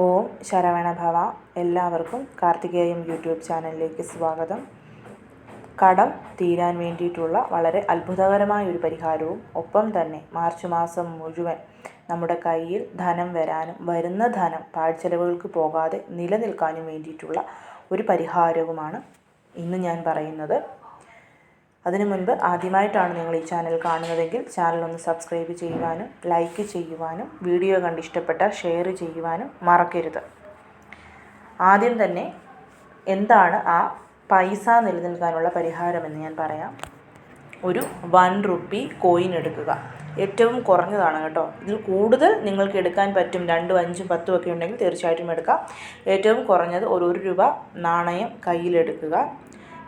ഓം ശരവണ ഭവ. എല്ലാവർക്കും കാർത്തികേയം യൂട്യൂബ് ചാനലിലേക്ക് സ്വാഗതം. കടം തീരാൻ വേണ്ടിയിട്ടുള്ള വളരെ അത്ഭുതകരമായ ഒരു പരിഹാരവും ഒപ്പം തന്നെ മാർച്ച് മാസം മുഴുവൻ നമ്മുടെ കയ്യിൽ ധനം വരാനും വരുന്ന ധനം പാഴ്ചെലവുകൾക്ക് പോകാതെ നിലനിൽക്കാനും വേണ്ടിയിട്ടുള്ള ഒരു പരിഹാരവുമാണ് ഇന്ന് ഞാൻ പറയുന്നത്. അതിനു മുൻപ് ആദ്യമായിട്ടാണ് നിങ്ങൾ ഈ ചാനൽ കാണുന്നതെങ്കിൽ ചാനൽ ഒന്ന് സബ്സ്ക്രൈബ് ചെയ്യുവാനും ലൈക്ക് ചെയ്യുവാനും വീഡിയോ കണ്ട് ഇഷ്ടപ്പെട്ടാൽ ഷെയർ ചെയ്യുവാനും മറക്കരുത്. ആദ്യം തന്നെ എന്താണ് ആ പൈസ നിലനിൽക്കാനുള്ള പരിഹാരമെന്ന് ഞാൻ പറയാം. ഒരു വൺ റുപ്പി കോയിൻ എടുക്കുക. ഏറ്റവും കുറഞ്ഞതാണ് കേട്ടോ. ഇതിൽ കൂടുതൽ നിങ്ങൾക്ക് എടുക്കാൻ പറ്റും രണ്ടും അഞ്ചും പത്തും ഒക്കെ ഉണ്ടെങ്കിൽ തീർച്ചയായിട്ടും എടുക്കാം. ഏറ്റവും കുറഞ്ഞത് ഒരു ഒരു രൂപ നാണയം കയ്യിലെടുക്കുക.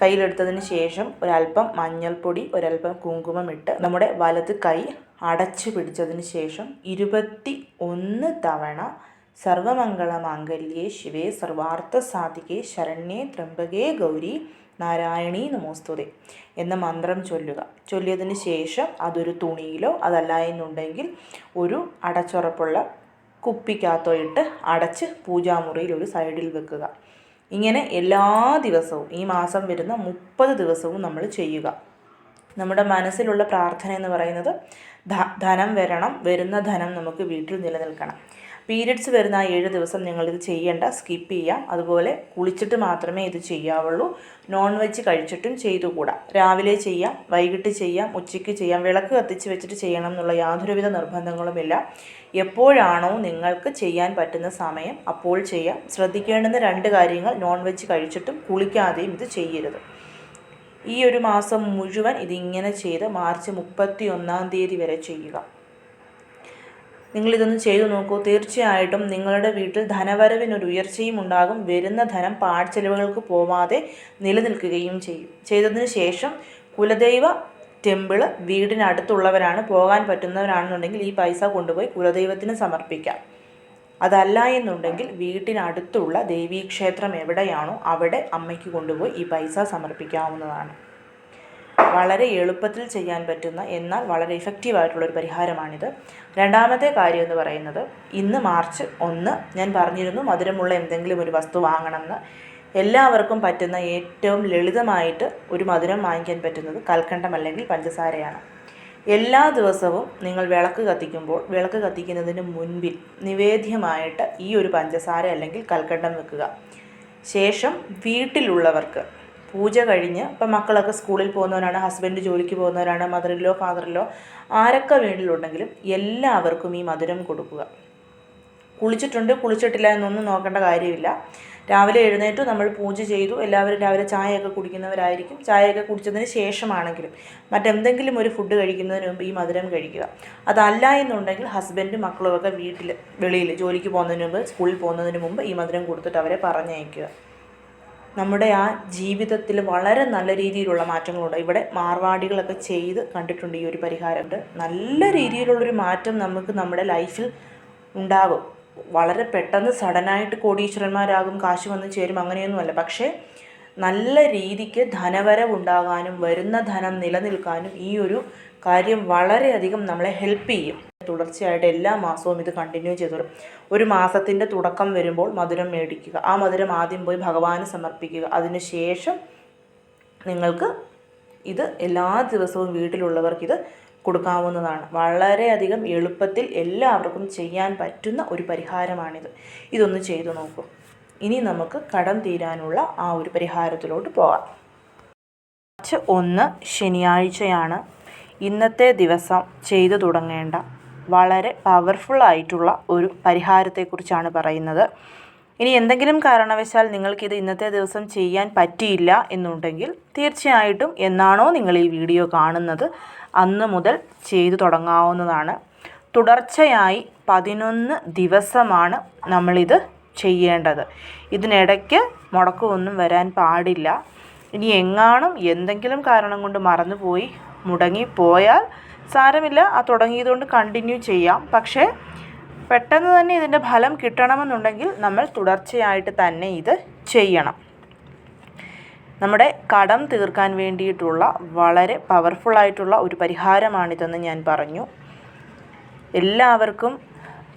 കയ്യിലെടുത്തതിന് ശേഷം ഒരല്പം മഞ്ഞൾപ്പൊടി ഒരല്പം കുങ്കുമം ഇട്ട് നമ്മുടെ വലത് കൈ അടച്ചു പിടിച്ചതിന് ശേഷം ഇരുപത്തി ഒന്ന് തവണ സർവമംഗള സർവമംഗളമാംഗല്യേ ശിവേ സർവാർത്ഥ സാധികേ ശരണ്യേ ത്രംബകേ ഗൗരി നാരായണി നമോസ്തുതേ എന്ന മന്ത്രം ചൊല്ലുക. ചൊല്ലിയതിന് ശേഷം അതൊരു തുണിയിലോ അതല്ല എന്നുണ്ടെങ്കിൽ ഒരു അടച്ചുറപ്പുള്ള കുപ്പിക്കകത്തോ ഇട്ട് അടച്ച് പൂജാമുറിയിൽ ഒരു സൈഡിൽ വെക്കുക. ഇങ്ങനെ എല്ലാ ദിവസവും ഈ മാസം വരുന്ന മുപ്പത് ദിവസവും നമ്മൾ ചെയ്യുക. നമ്മുടെ മനസ്സിലുള്ള പ്രാർത്ഥന എന്ന് പറയുന്നത് ധനം വരണം വരുന്ന ധനം നമുക്ക് വീട്ടിൽ നിലനിൽക്കണം. പീരിയഡ്സ് വരുന്ന ആ ഏഴ് ദിവസം നിങ്ങളിത് ചെയ്യേണ്ട സ്കിപ്പ് ചെയ്യാം അതുപോലെ കുളിച്ചിട്ട് മാത്രമേ ഇത് ചെയ്യാവുള്ളൂ. നോൺ വെജ് കഴിച്ചിട്ടും ചെയ്തുകൂടാ. രാവിലെ ചെയ്യാം വൈകിട്ട് ചെയ്യാം ഉച്ചയ്ക്ക് ചെയ്യാം വിളക്ക് കത്തിച്ച് വെച്ചിട്ട് ചെയ്യണം എന്നുള്ള യാതൊരുവിധ നിർബന്ധങ്ങളുമില്ല. എപ്പോഴാണോ നിങ്ങൾക്ക് ചെയ്യാൻ പറ്റുന്ന സമയം അപ്പോൾ ചെയ്യാം. ശ്രദ്ധിക്കേണ്ടുന്ന രണ്ട് കാര്യങ്ങൾ നോൺ വെജ് കഴിച്ചിട്ടും കുളിക്കാതെയും ഇത് ചെയ്യരുത്. ഈ ഒരു മാസം മുഴുവൻ ഇതിങ്ങനെ ചെയ്ത് മാർച്ച് മുപ്പത്തി ഒന്നാം തീയതി വരെ ചെയ്യുക. നിങ്ങളിതൊന്ന് ചെയ്തു നോക്കൂ. തീർച്ചയായിട്ടും നിങ്ങളുടെ വീട്ടിൽ ധനവരവിനൊരു ഉയർച്ചയും ഉണ്ടാകും. വരുന്ന ധനം പാഴ്ചെലവുകൾക്ക് പോവാതെ നിലനിൽക്കുകയും ചെയ്യും. ചെയ്തതിന് ശേഷം കുലദൈവ ടെമ്പിൾ വീടിനടുത്തുള്ളവരാണ്. പോകാൻ പറ്റുന്നവരാണെന്നുണ്ടെങ്കിൽ ഈ പൈസ കൊണ്ടുപോയി കുലദൈവത്തിന് സമർപ്പിക്കാം. അതല്ല എന്നുണ്ടെങ്കിൽ വീട്ടിനടുത്തുള്ള ദേവീക്ഷേത്രം എവിടെയാണോ അവിടെ അമ്മയ്ക്ക് കൊണ്ടുപോയി ഈ പൈസ സമർപ്പിക്കാവുന്നതാണ്. വളരെ എളുപ്പത്തിൽ ചെയ്യാൻ പറ്റുന്ന എന്നാൽ വളരെ ഇഫക്റ്റീവായിട്ടുള്ളൊരു പരിഹാരമാണിത്. രണ്ടാമത്തെ കാര്യം എന്ന് പറയുന്നത് ഇന്ന് മാർച്ച് ഒന്ന് ഞാൻ പറഞ്ഞിരുന്നു മധുരമുള്ള എന്തെങ്കിലും ഒരു വസ്തു വാങ്ങണമെന്ന്. എല്ലാവർക്കും പറ്റുന്ന ഏറ്റവും ലളിതമായിട്ട് ഒരു മധുരം വാങ്ങിക്കാൻ പറ്റുന്നത് കൽക്കണ്ടം അല്ലെങ്കിൽ പഞ്ചസാരയാണ്. എല്ലാ ദിവസവും നിങ്ങൾ വിളക്ക് കത്തിക്കുമ്പോൾ വിളക്ക് കത്തിക്കുന്നതിന് മുൻപിൽ നിവേദ്യമായിട്ട് ഈ ഒരു പഞ്ചസാര അല്ലെങ്കിൽ കൽക്കണ്ടം വെക്കുക. ശേഷം വീട്ടിലുള്ളവർക്ക് പൂജ കഴിഞ്ഞ് ഇപ്പം മക്കളൊക്കെ സ്കൂളിൽ പോകുന്നവരാണ് ഹസ്ബൻഡ് ജോലിക്ക് പോകുന്നവരാണ് മദറിലോ ഫാദറിലോ ആരൊക്കെ വീട്ടിലുണ്ടെങ്കിലും എല്ലാവർക്കും ഈ മധുരം കൊടുക്കുക. കുളിച്ചിട്ടുണ്ട് കുളിച്ചിട്ടില്ല എന്നൊന്നും നോക്കേണ്ട കാര്യമില്ല. രാവിലെ എഴുന്നേറ്റു നമ്മൾ പൂജ ചെയ്തു. എല്ലാവരും രാവിലെ ചായയൊക്കെ കുടിക്കുന്നവരായിരിക്കും. ചായയൊക്കെ കുടിച്ചതിന് ശേഷമാണെങ്കിലും മറ്റെന്തെങ്കിലും ഒരു ഫുഡ് കഴിക്കുന്നതിന് മുമ്പ് ഈ മധുരം കഴിക്കുക. അതല്ല എന്നുണ്ടെങ്കിൽ ഹസ്ബൻഡും മക്കളും ഒക്കെ വീട്ടിൽ വെളിയിൽ ജോലിക്ക് പോകുന്നതിന് മുമ്പ് സ്കൂളിൽ പോകുന്നതിന് മുമ്പ് ഈ മധുരം കൊടുത്തിട്ട് അവരെ പറഞ്ഞയക്കുക. നമ്മുടെ ആ ജീവിതത്തിൽ വളരെ നല്ല രീതിയിലുള്ള മാറ്റങ്ങളുണ്ട്. ഇവിടെ മാർവാടികളൊക്കെ ചെയ്ത് കണ്ടിട്ടുണ്ട് ഈ ഒരു പരിഹാരമുണ്ട് നല്ല രീതിയിലുള്ളൊരു മാറ്റം നമുക്ക് നമ്മുടെ ലൈഫിൽ ഉണ്ടാകും. വളരെ പെട്ടെന്ന് സഡനായിട്ട് കോടീശ്വരന്മാരാകും കാശ് വന്ന് ചേരും അങ്ങനെയൊന്നുമല്ല. പക്ഷേ നല്ല രീതിക്ക് ധനവരവുണ്ടാകാനും വരുന്ന ധനം നിലനിൽക്കാനും ഈ ഒരു കാര്യം വളരെയധികം നമ്മളെ ഹെൽപ്പ് ചെയ്യും. തുടർച്ചയായിട്ട് എല്ലാ മാസവും ഇത് കണ്ടിന്യൂ ചെയ്തു ഒരു മാസത്തിന്റെ തുടക്കം വരുമ്പോൾ മധുരം മേടിക്കുക. ആ മധുരം ആദ്യം പോയി ഭഗവാന് സമർപ്പിക്കുക. അതിനുശേഷം നിങ്ങൾക്ക് ഇത് എല്ലാ ദിവസവും വീട്ടിലുള്ളവർക്ക് ഇത് കൊടുക്കാവുന്നതാണ്. വളരെയധികം എളുപ്പത്തിൽ എല്ലാവർക്കും ചെയ്യാൻ പറ്റുന്ന ഒരു പരിഹാരമാണിത്. ഇതൊന്ന് ചെയ്തു നോക്കൂ. ഇനി നമുക്ക് കടം തീരാനുള്ള ആ ഒരു പരിഹാരത്തിലോട്ട് പോകാം. മാർച്ച് ഒന്ന് ശനിയാഴ്ചയാണ് ഇന്നത്തെ ദിവസം ചെയ്തു തുടങ്ങേണ്ട വളരെ പവർഫുൾ ആയിട്ടുള്ള ഒരു പരിഹാരത്തെക്കുറിച്ചാണ് പറയുന്നത്. ഇനി എന്തെങ്കിലും കാരണവശാൽ നിങ്ങൾക്കിത് ഇന്നത്തെ ദിവസം ചെയ്യാൻ പറ്റിയില്ല എന്നുണ്ടെങ്കിൽ തീർച്ചയായിട്ടും എന്നാണോ നിങ്ങൾ ഈ വീഡിയോ കാണുന്നത് അന്ന് മുതൽ ചെയ്തു തുടങ്ങാവുന്നതാണ്. തുടർച്ചയായി പതിനൊന്ന് ദിവസമാണ് നമ്മളിത് ചെയ്യേണ്ടത്. ഇതിനിടയ്ക്ക് മുടക്കമൊന്നും വരാൻ പാടില്ല. ഇനി എങ്ങാനും എന്തെങ്കിലും കാരണം കൊണ്ട് മറന്നുപോയി മുടങ്ങിപ്പോയാൽ സാരമില്ല ആ തുടങ്ങിയതുകൊണ്ട് കണ്ടിന്യൂ ചെയ്യാം. പക്ഷേ പെട്ടെന്ന് തന്നെ ഇതിന്റെ ഫലം കിട്ടണമെന്നുണ്ടെങ്കിൽ നമ്മൾ തുടർച്ചയായിട്ട് തന്നെ ഇത് ചെയ്യണം. നമ്മുടെ കടം തീർക്കാൻ വേണ്ടിയിട്ടുള്ള വളരെ പവർഫുള്ളായിട്ടുള്ള ഒരു പരിഹാരമാണിതെന്ന് ഞാൻ പറഞ്ഞു. എല്ലാവർക്കും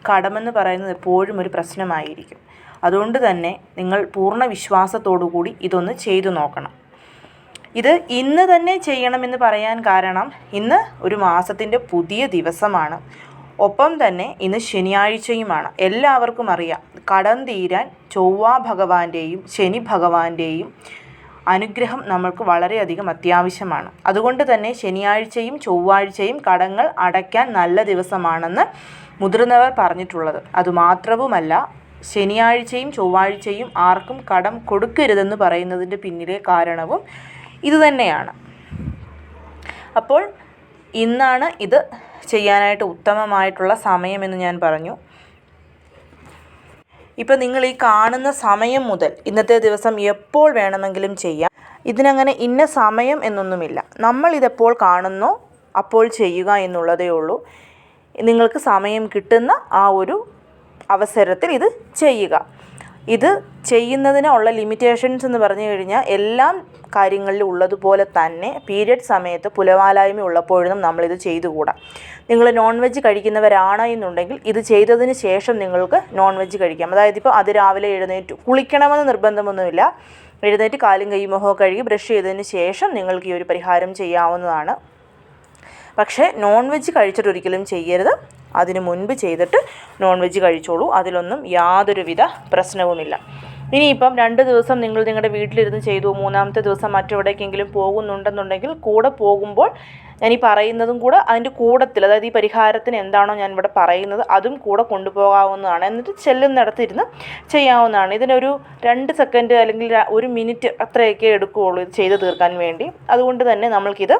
കടമെന്ന് പറയുന്നത് എപ്പോഴും ഒരു പ്രശ്നമായിരിക്കും. അതുകൊണ്ട് തന്നെ നിങ്ങൾ പൂർണ വിശ്വാസത്തോടു കൂടി ഇതൊന്ന് ചെയ്തു നോക്കണം. ഇത് ഇന്ന് തന്നെ ചെയ്യണമെന്ന് പറയാൻ കാരണം ഇന്ന് ഒരു മാസത്തിന്റെ പുതിയ ദിവസമാണ്. ഒപ്പം തന്നെ ഇന്ന് ശനിയാഴ്ചയുമാണ്. എല്ലാവർക്കും അറിയാം. കടം തീരാൻ ചൊവ്വ ഭഗവാന്റെയും ശനി ഭഗവാന്റെയും അനുഗ്രഹം നമ്മൾക്ക് വളരെയധികം അത്യാവശ്യമാണ്. അതുകൊണ്ട് തന്നെ ശനിയാഴ്ചയും ചൊവ്വാഴ്ചയും കടങ്ങൾ അടയ്ക്കാൻ നല്ല ദിവസമാണെന്ന് മുതിർന്നവർ പറഞ്ഞിട്ടുള്ളത്. അതുമാത്രവുമല്ല ശനിയാഴ്ചയും ചൊവ്വാഴ്ചയും ആർക്കും കടം കൊടുക്കരുതെന്ന് പറയുന്നതിന്റെ പിന്നിലെ കാരണവും ഇതുതന്നെയാണ്. അപ്പോൾ ഇന്നാണ് ഇത് ചെയ്യാനായിട്ട് ഉത്തമമായിട്ടുള്ള സമയമെന്ന് ഞാൻ പറഞ്ഞു. ഇപ്പോൾ നിങ്ങൾ ഈ കാണുന്ന സമയം മുതൽ ഇന്നത്തെ ദിവസം എപ്പോൾ വേണമെങ്കിലും ചെയ്യാം. ഇതിനങ്ങനെ ഇന്ന സമയം എന്നൊന്നുമില്ല. നമ്മൾ ഇതെപ്പോൾ കാണുന്നോ അപ്പോൾ ചെയ്യുക എന്നുള്ളതേ ഉള്ളൂ. നിങ്ങൾക്ക് സമയം കിട്ടുന്ന ആ ഒരു അവസരത്തിൽ ഇത് ചെയ്യുക. ഇത് ചെയ്യുന്നതിനുള്ള ലിമിറ്റേഷൻസ് എന്ന് പറഞ്ഞു കഴിഞ്ഞാൽ എല്ലാം കാര്യങ്ങളിലും ഉള്ളതുപോലെ തന്നെ പീരിയഡ് സമയത്ത് പുലവാലായ്മ ഉള്ളപ്പോഴും നമ്മളിത് ചെയ്തുകൂടാ. നിങ്ങൾ നോൺ വെജ് കഴിക്കുന്നവരാണ് എന്നുണ്ടെങ്കിൽ ഇത് ചെയ്തതിന് ശേഷം നിങ്ങൾക്ക് നോൺ വെജ് കഴിക്കാം. അതായത് ഇപ്പോൾ അത് രാവിലെ എഴുന്നേറ്റ് കുളിക്കണമെന്ന് നിർബന്ധമൊന്നുമില്ല. എഴുന്നേറ്റ് കാലും കൈയും മുഖവും കഴുകി ബ്രഷ് ചെയ്തതിന് ശേഷം നിങ്ങൾക്ക് ഈ ഒരു പരിഹാരം ചെയ്യാവുന്നതാണ്. പക്ഷേ നോൺ വെജ് കഴിച്ചിട്ട് ഒരിക്കലും ചെയ്യരുത്. അതിനു മുൻപ് ചെയ്തിട്ട് നോൺ വെജ് കഴിച്ചോളൂ. അതിലൊന്നും യാതൊരുവിധ പ്രശ്നവുമില്ല. ഇനിയിപ്പം രണ്ട് ദിവസം നിങ്ങൾ നിങ്ങളുടെ വീട്ടിലിരുന്ന് ചെയ്തു മൂന്നാമത്തെ ദിവസം മറ്റെവിടേക്കെങ്കിലും പോകുന്നുണ്ടെന്നുണ്ടെങ്കിൽ കൂടെ പോകുമ്പോൾ ഞാൻ ഈ പറയുന്നതും കൂടെ അതിന്റെ കൂടത്തിൽ അതായത് ഈ പരിഹാരത്തിന് എന്താണോ ഞാൻ ഇവിടെ പറയുന്നത് അതും കൂടെ കൊണ്ടുപോകാവുന്നതാണ്. എന്നിട്ട് ചെല്ലുന്നിടത്തിരുന്ന് ചെയ്യാവുന്നതാണ്. ഇതിനൊരു രണ്ട് സെക്കൻഡ് അല്ലെങ്കിൽ ഒരു മിനിറ്റ് അത്രയൊക്കെ എടുക്കുകയുള്ളൂ ഇത് ചെയ്ത് തീർക്കാൻ വേണ്ടി. അതുകൊണ്ട് തന്നെ നമ്മൾക്കിത്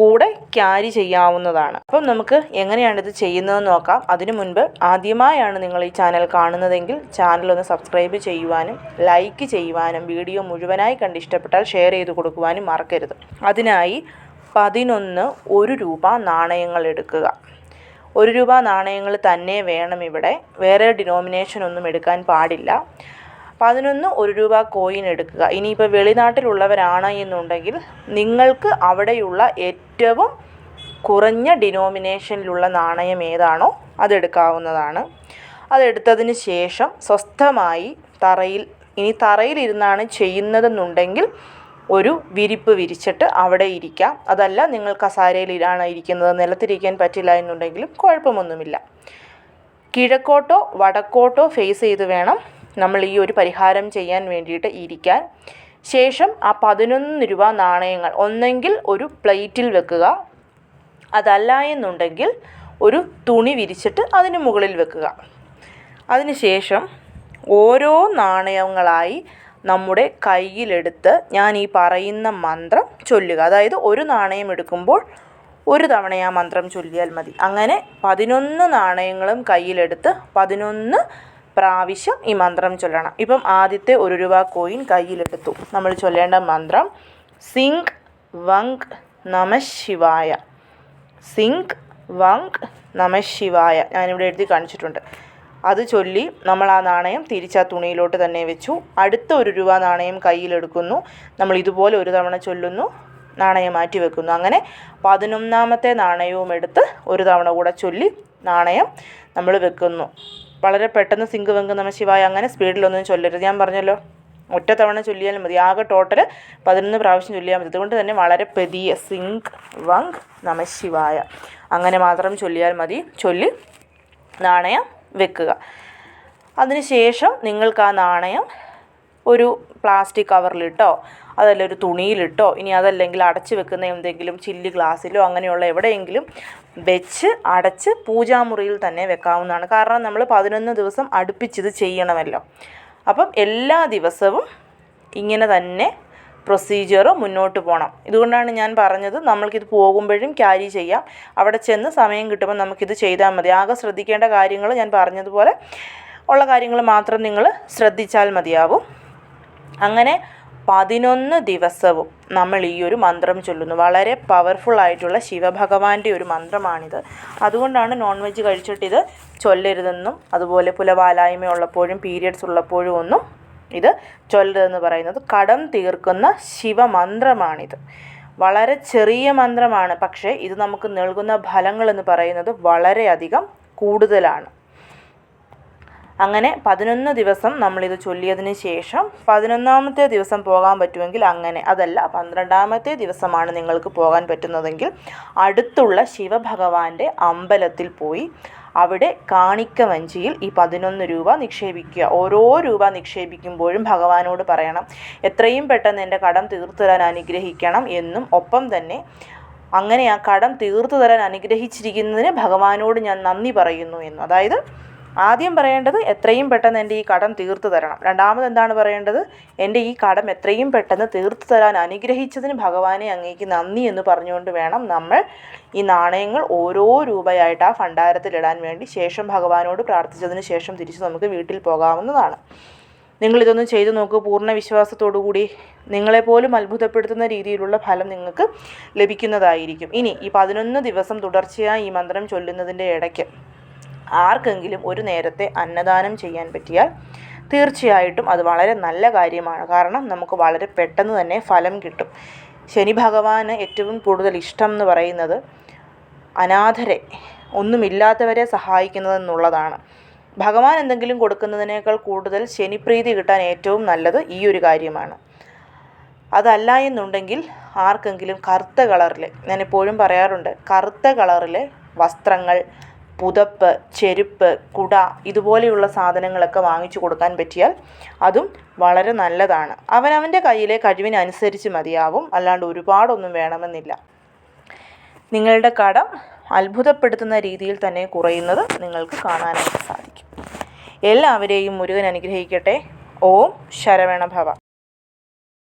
കൂടെ ക്യാരി ചെയ്യാവുന്നതാണ്. അപ്പം നമുക്ക് എങ്ങനെയാണ് ഇത് ചെയ്യുന്നതെന്ന് നോക്കാം. അതിനു മുൻപ് ആദ്യമായാണ് നിങ്ങൾ ഈ ചാനൽ കാണുന്നതെങ്കിൽ ചാനൽ ഒന്ന് സബ്സ്ക്രൈബ് ചെയ്യുവാനും ലൈക്ക് ചെയ്യുവാനും വീഡിയോ മുഴുവനായി കണ്ട് ഇഷ്ടപ്പെട്ടാൽ ഷെയർ ചെയ്ത് കൊടുക്കുവാനും മറക്കരുത്. അതിനായി പതിനൊന്ന് ഒരു രൂപ നാണയങ്ങൾ എടുക്കുക. ഒരു രൂപ നാണയങ്ങൾ തന്നെ വേണം ഇവിടെ. വേറെ ഡിനോമിനേഷൻ ഒന്നും എടുക്കാൻ പാടില്ല. പതിനൊന്ന് ഒരു രൂപ കോയിൻ എടുക്കുക. ഇനിയിപ്പോൾ വെളിനാട്ടിലുള്ളവരാണ് എന്നുണ്ടെങ്കിൽ നിങ്ങൾക്ക് അവിടെയുള്ള ഏറ്റവും കുറഞ്ഞ ഡിനോമിനേഷനിലുള്ള നാണയം ഏതാണോ അതെടുക്കാവുന്നതാണ് അതെടുത്തതിന് ശേഷം സ്വസ്ഥമായി തറയിൽ ഇനി തറയിലിരുന്നാണ് ചെയ്യുന്നതെന്നുണ്ടെങ്കിൽ ഒരു വിരിപ്പ് വിരിച്ചിട്ട് അവിടെ ഇരിക്കാം. അതല്ല നിങ്ങൾ കസാരയിലാണ് ഇരിക്കുന്നത് നിലത്തിരിക്കാൻ പറ്റില്ല എന്നുണ്ടെങ്കിലും കുഴപ്പമൊന്നുമില്ല. കിഴക്കോട്ടോ വടക്കോട്ടോ ഫേസ് ചെയ്ത് വേണം നമ്മൾ ഈ ഒരു പരിഹാരം ചെയ്യാൻ വേണ്ടിയിട്ട് ഇരിക്കാൻ. ശേഷം ആ പതിനൊന്ന് രൂപ നാണയങ്ങൾ ഒന്നെങ്കിൽ ഒരു പ്ലേറ്റിൽ വെക്കുക. അതല്ല എന്നുണ്ടെങ്കിൽ ഒരു തുണി വിരിച്ചിട്ട് അതിന് മുകളിൽ വെക്കുക. അതിനുശേഷം ഓരോ നാണയങ്ങളായി നമ്മുടെ കയ്യിലെടുത്ത് ഞാൻ ഈ പറയുന്ന മന്ത്രം ചൊല്ലുക. അതായത് ഒരു നാണയം എടുക്കുമ്പോൾ ഒരു തവണ ആ മന്ത്രം ചൊല്ലിയാൽ മതി. അങ്ങനെ പതിനൊന്ന് നാണയങ്ങളും കയ്യിലെടുത്ത് പതിനൊന്ന് പ്രാവശ്യം ഈ മന്ത്രം ചൊല്ലണം. ഇപ്പം ആദ്യത്തെ ഒരു രൂപ കോയിൻ കയ്യിലെടുത്തു. നമ്മൾ ചൊല്ലേണ്ട മന്ത്രം സിങ്ക് വങ്ക് നമ ശിവായ. സിങ്ക് വങ്ക് നമ ശിവായ. ഞാനിവിടെ എഴുതി കാണിച്ചിട്ടുണ്ട്. അത് ചൊല്ലി നമ്മൾ ആ നാണയം തിരിച്ച് ആ തുണിയിലോട്ട് തന്നെ വെച്ചു. അടുത്ത ഒരു രൂപ നാണയം കയ്യിലെടുക്കുന്നു നമ്മൾ ഇതുപോലെ ഒരു തവണ ചൊല്ലുന്നു നാണയം മാറ്റി വെക്കുന്നു. അങ്ങനെ പതിനൊന്നാമത്തെ നാണയവും എടുത്ത് ഒരു തവണ കൂടെ ചൊല്ലി നാണയം നമ്മൾ വെക്കുന്നു. വളരെ പെട്ടെന്ന് സിങ്ക് വെങ്ക് നമ ശിവായ അങ്ങനെ സ്പീഡിലൊന്നും ചൊല്ലരുത്. ഞാൻ പറഞ്ഞല്ലോ ഒറ്റ തവണ ചൊല്ലിയാലും മതി. ആകെ ടോട്ടൽ പതിനൊന്ന് പ്രാവശ്യം ചൊല്ലിയാൽ മതി. അതുകൊണ്ട് തന്നെ വളരെ പെതിയ സിങ്ക് വങ്ക് നമ ശിവായ. അങ്ങനെ മാത്രം ചൊല്ലിയാൽ മതി. ചൊല്ലി നാണയം വെക്കുക. അതിനുശേഷം നിങ്ങൾക്ക് ആ നാണയം ഒരു പ്ലാസ്റ്റിക് കവറിലിട്ടോ അതല്ല ഒരു തുണിയിലിട്ടോ ഇനി അതല്ലെങ്കിൽ അടച്ചു വെക്കുന്ന എന്തെങ്കിലും ചില്ല് ഗ്ലാസ്സിലോ അങ്ങനെയുള്ള എവിടെയെങ്കിലും വെച്ച് അടച്ച് പൂജാമുറിയിൽ തന്നെ വെക്കാവുന്നതാണ്. കാരണം നമ്മൾ പതിനൊന്ന് ദിവസം അടുപ്പിച്ചിത് ചെയ്യണമല്ലോ. അപ്പം എല്ലാ ദിവസവും ഇങ്ങനെ തന്നെ പ്രൊസീജിയർ മുന്നോട്ട് പോകണം ഇതുകൊണ്ടാണ് ഞാൻ പറഞ്ഞത് നമ്മൾക്കിത് പോകുമ്പോഴും ക്യാരി ചെയ്യാം. അവിടെ ചെന്ന് സമയം കിട്ടുമ്പോൾ നമുക്കിത് ചെയ്താൽ മതി. ആകെ ശ്രദ്ധിക്കേണ്ട കാര്യങ്ങൾ ഞാൻ പറഞ്ഞതുപോലെ ഉള്ള കാര്യങ്ങൾ മാത്രം നിങ്ങൾ ശ്രദ്ധിച്ചാൽ മതിയാവും. അങ്ങനെ പതിനൊന്ന് ദിവസവും നമ്മൾ ഈ ഒരു മന്ത്രം ചൊല്ലുന്നു. വളരെ പവർഫുൾ ആയിട്ടുള്ള ശിവഭഗവാന്റെ ഒരു മന്ത്രമാണിത്. അതുകൊണ്ടാണ് നോൺ വെജ് കഴിച്ചിട്ട് ഇത് ചൊല്ലരുതെന്നും അതുപോലെ പുലവാലായ്മ ഉള്ളപ്പോഴും പീരിയഡ്സ് ഉള്ളപ്പോഴും ഒന്നും ഇത് ചൊല്ലതെന്ന് പറയുന്നത് കടം തീർക്കുന്ന ശിവമന്ത്രമാണിത്. വളരെ ചെറിയ മന്ത്രമാണ് പക്ഷേ ഇത് നമുക്ക് നൽകുന്ന ഫലങ്ങൾ എന്ന് പറയുന്നത് വളരെയധികം കൂടുതലാണ്. അങ്ങനെ പതിനൊന്ന് ദിവസം നമ്മളിത് ചൊല്ലിയതിന് ശേഷം പതിനൊന്നാമത്തെ ദിവസം പോകാൻ പറ്റുമെങ്കിൽ അങ്ങനെ അതല്ല പന്ത്രണ്ടാമത്തെ ദിവസമാണ് നിങ്ങൾക്ക് പോകാൻ പറ്റുന്നതെങ്കിൽ അടുത്തുള്ള ശിവഭഗവാന്റെ അമ്പലത്തിൽ പോയി അവിടെ കാണിക്ക വഞ്ചിയിൽ ഈ പതിനൊന്ന് രൂപ നിക്ഷേപിക്കുക. ഓരോ രൂപ നിക്ഷേപിക്കുമ്പോഴും ഭഗവാനോട് പറയണം എത്രയും പെട്ടെന്ന് എന്റെ കടം തീർത്തു തരാൻ അനുഗ്രഹിക്കണം എന്നും. ഒപ്പം തന്നെ അങ്ങനെ ആ കടം തീർത്തു തരാൻ അനുഗ്രഹിച്ചിരിക്കുന്നതിന് ഭഗവാനോട് ഞാൻ നന്ദി പറയുന്നു എന്നും. അതായത് ആദ്യം പറയേണ്ടത് എത്രയും പെട്ടെന്ന് എന്റെ ഈ കടം തീർത്തു തരണം. രണ്ടാമത് എന്താണ് പറയേണ്ടത്? എന്റെ ഈ കടം എത്രയും പെട്ടെന്ന് തീർത്തു തരാൻ അനുഗ്രഹിച്ചതിന് ഭഗവാനെ അങ്ങേക്ക് നന്ദി എന്ന് പറഞ്ഞുകൊണ്ട് വേണം നമ്മൾ ഈ നാണയങ്ങൾ ഓരോ രൂപയായിട്ട് ആ ഭണ്ഡാരത്തിലിടാൻ വേണ്ടി ശേഷം ഭഗവാനോട് പ്രാർത്ഥിച്ചതിന് ശേഷം തിരിച്ച് നമുക്ക് വീട്ടിൽ പോകാവുന്നതാണ്. നിങ്ങളിതൊന്നും ചെയ്തു നോക്കൂ. പൂർണ വിശ്വാസത്തോടു കൂടി നിങ്ങളെപ്പോലും അത്ഭുതപ്പെടുത്തുന്ന രീതിയിലുള്ള ഫലം നിങ്ങൾക്ക് ലഭിക്കുന്നതായിരിക്കും. ഇനി ഈ പതിനൊന്ന് ദിവസം തുടർച്ചയായി ഈ മന്ത്രം ചൊല്ലുന്നതിന്റെ ഇടയ്ക്ക് ആർക്കെങ്കിലും ഒരു നേരത്തെ അന്നദാനം ചെയ്യാൻ പറ്റിയാൽ തീർച്ചയായിട്ടും അത് വളരെ നല്ല കാര്യമാണ്. കാരണം നമുക്ക് വളരെ പെട്ടെന്ന് തന്നെ ഫലം കിട്ടും. ശനി ഭഗവാന് ഏറ്റവും കൂടുതൽ ഇഷ്ടം എന്ന് പറയുന്നത് അനാഥരെ ഒന്നുമില്ലാത്തവരെ സഹായിക്കുന്നതെന്നുള്ളതാണ് ഭഗവാൻ എന്തെങ്കിലും കൊടുക്കുന്നതിനേക്കാൾ കൂടുതൽ ശനിപ്രീതി കിട്ടാൻ ഏറ്റവും നല്ലത് ഈ ഒരു കാര്യമാണ്. അതല്ല എന്നുണ്ടെങ്കിൽ ആർക്കെങ്കിലും കറുത്ത കളറിൽ ഞാൻ എപ്പോഴും പറയാറുണ്ട് കറുത്ത കളറിലെ വസ്ത്രങ്ങൾ പുതപ്പ് ചെരുപ്പ് കുട ഇതുപോലെയുള്ള സാധനങ്ങളൊക്കെ വാങ്ങിച്ചു കൊടുക്കാൻ പറ്റിയാൽ അതും വളരെ നല്ലതാണ്. അവനവന്റെ കയ്യിലെ കഴിവിനനുസരിച്ച് മതിയാവും. അല്ലാണ്ട് ഒരുപാടൊന്നും വേണമെന്നില്ല. നിങ്ങളുടെ കടം അത്ഭുതപ്പെടുത്തുന്ന രീതിയിൽ തന്നെ കുറയുന്നത് നിങ്ങൾക്ക് കാണാനായിട്ട് സാധിക്കും. എല്ലാവരെയും മുരുകൻ അനുഗ്രഹിക്കട്ടെ. ഓം ശരവണ ഭവ